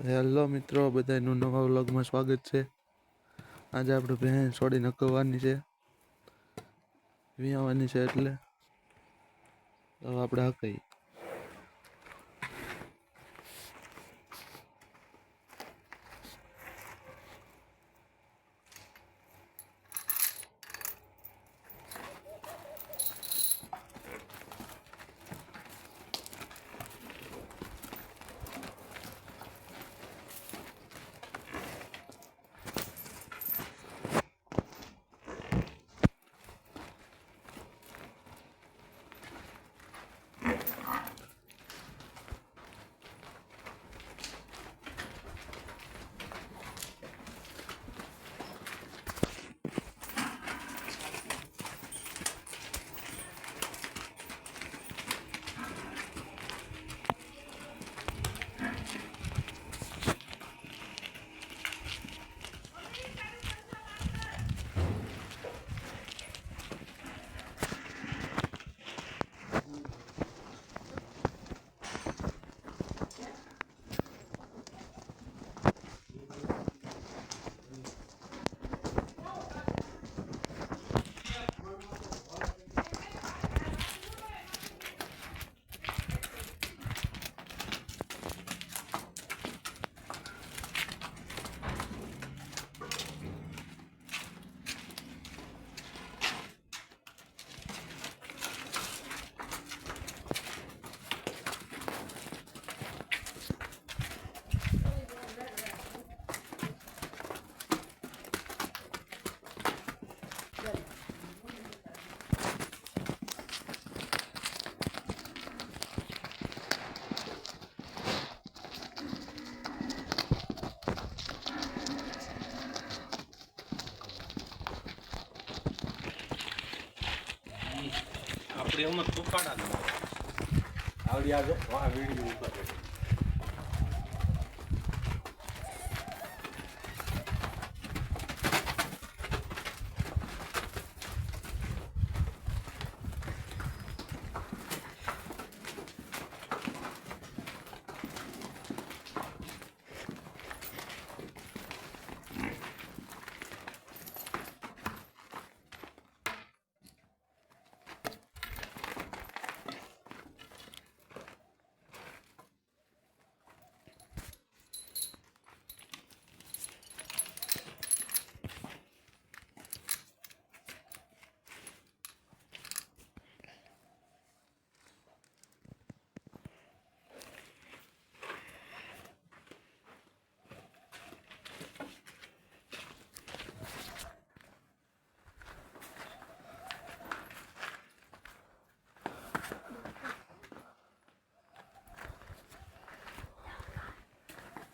Hello મિત્રો, બધાનું નવા વ્લોગમાં સ્વાગત છે. આજે આપણે ભેંસ છોડી નકવવાની છે. વિયાવાની છે એટલે હવે આપણે હકાઈ. આપણે એમાં જ આવડી આ આ વીડિયો ઉપર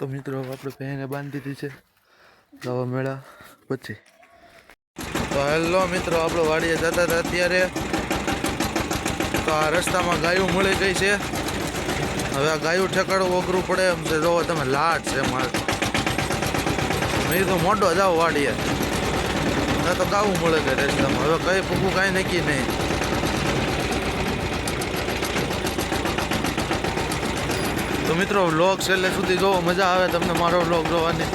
તો મિત્રો આપણે પહેને બાંધી દીધી છે દવા મેળા પછી. તો હેલો મિત્રો, આપણે વાડીએ જતા હતા અત્યારે. તો આ રસ્તામાં ગાયું મળી ગઈ છે. હવે આ ગાયું ઠેકાડવું અઘરું પડે એમ છે. જોવો તમે લાટ છે મારે. મેં તો મોટો જાઓ વાડીએ. તો ગાવું મળે કે રસ્તામાં. હવે કઈ પૂકું કાંઈ નક્કી નહીં. તો મિત્રો વ્લોગ છેલ્લે સુધી જોવો મજા આવે તમને મારો વ્લોગ જોવાની.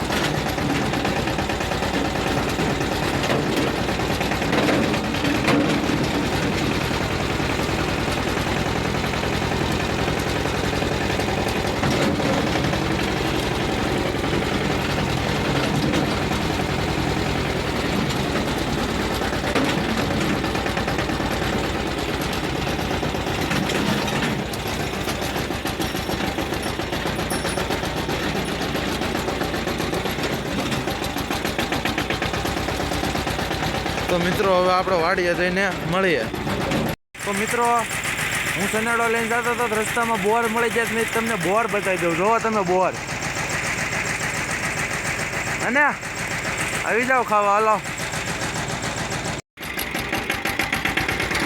તો મિત્રો, હવે આપણે વાડીએ જઈને મળીએ. તો મિત્રો, હું સનેડો લઈને જતો હતો રસ્તામાં બોર મળી જાય મેં તમને બોર બતાવી દઉં. જોવો તમે બોર. અને આવી જાઓ ખાવા, હાલો.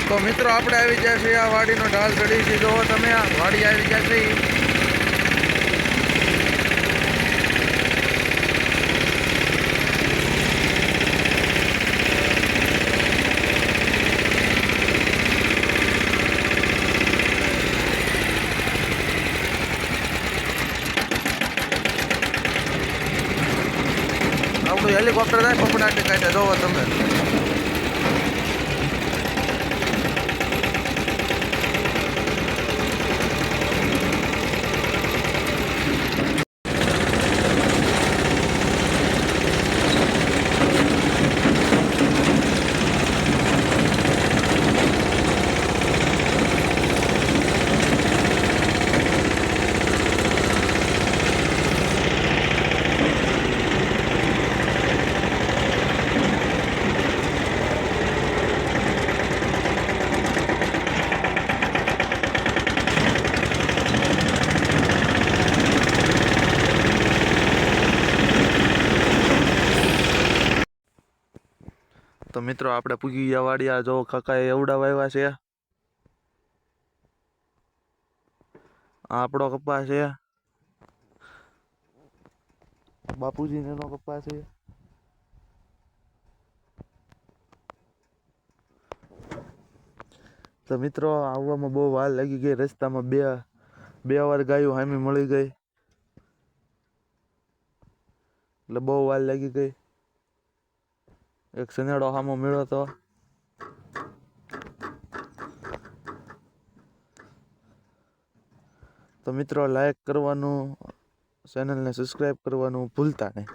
તો મિત્રો, આપણે આવી જાય છે આ વાડીનો ઢાલ ચડી છે. જોવો તમે વાડી આવી ગયા ಎಲ್ಲಿ ಗೊಬ್ಬರ ಕೊಬ್ಬು ನಾಟಿ ಕಾಯ್ತು ಅದು તો મિત્રો આપણે પૂગી ગયા વાડિયા જો કાકાએ એવડા વાવ્યા છે. આપણો કપ્પા છે. બાપુજીને એનો કપા છે. તો મિત્રો આવવામાં બહુ વાર લાગી ગઈ, રસ્તામાં બે બે વાર ગાયું હામી મળી ગઈ. એટલે બહુ વાર લાગી ગઈ. એક સનેડો સામો મળ્યો તો. તો મિત્રો લાઈક કરવાનું ચેનલને સબસ્ક્રાઈબ કરવાનું ભૂલતા નહીં.